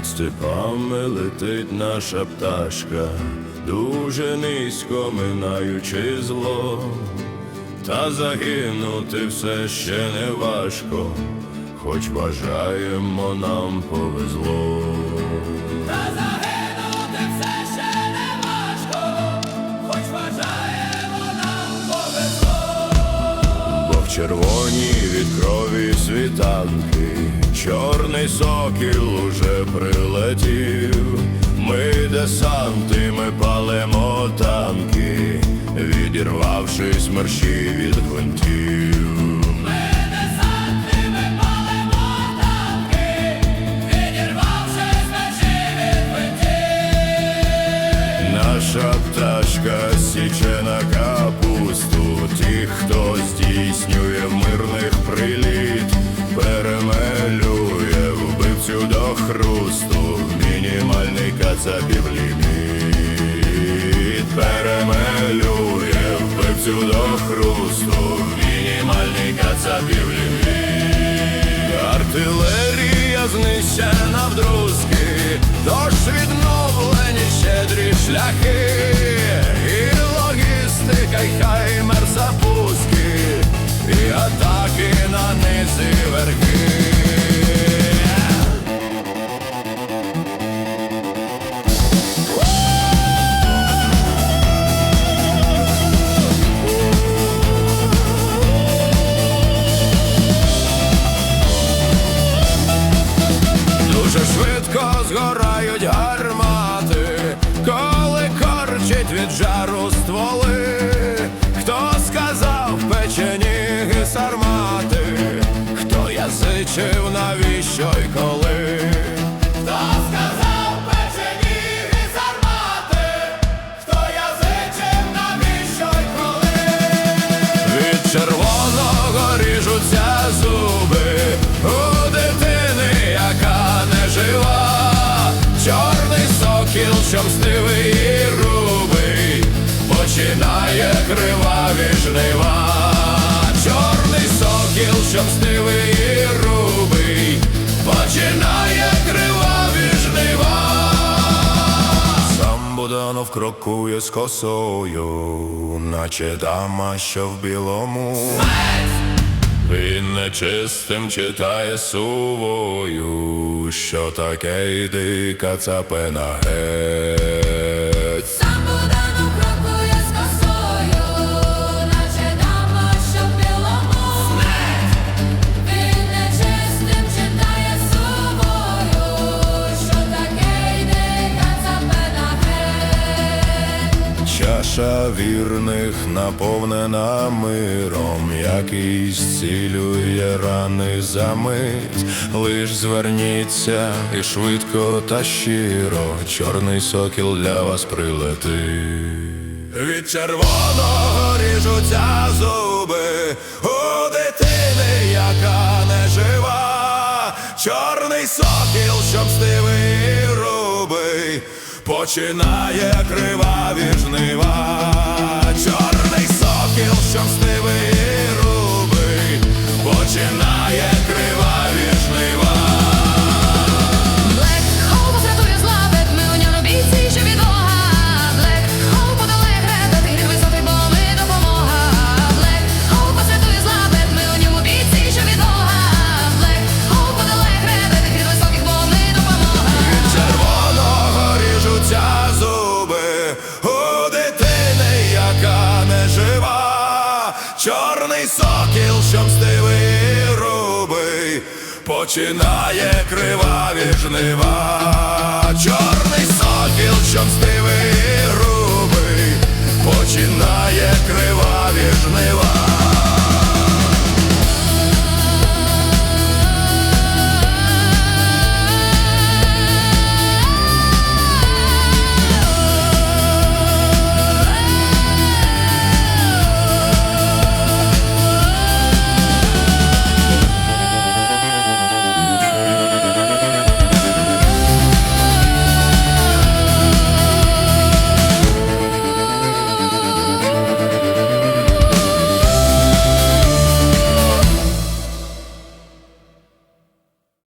Над степами летить наша пташка, дуже низько минаючи зло, та загинути все ще не важко, хоч бажаємо нам повезло. Червоній від крові світанки, чорний сокіл уже прилетів. Ми десанти, ми палимо танки, відірвавшись мерщі від гвинтів. Хто здійснює мирних приліт, перемелює вбивцю до хрусту, мінімальний кацапів ліміт, перемелює вбивцю до хрусту, мінімальний кацапів ліміт. Артилерія знищена вдрузки, тож відновлені щедрі шляхи, логістика, й хаймер низи верхи. Дуже швидко згорають язичив навіщо й коли? Хто сказав печені армати? Хто язичив навіщо й коли? Від червоного ріжуться зуби у дитини, яка не жива. Чорний сокіл, що мстивий і грубий, починає криваві жнива. Чорний сокіл, що мстивий і починає криваві жнива. Сам Буданов крокує з косою, наче дама, що в білому. Він нечистим читає сувою, що таке йди кацапена геть. Чаша вірних наповнена миром, який зцілює рани за мить. Лиш зверніться і швидко та щиро, чорний сокіл для вас прилетить. Від червоного ріжуться зуби у дитини, яка не жива. Чорний сокіл, що мстивий і грубий, починає криваві жнива. Чорний сокіл, що сокіл, що мстивий руби, починає криваві жнива. Чорний сокіл, що мстивий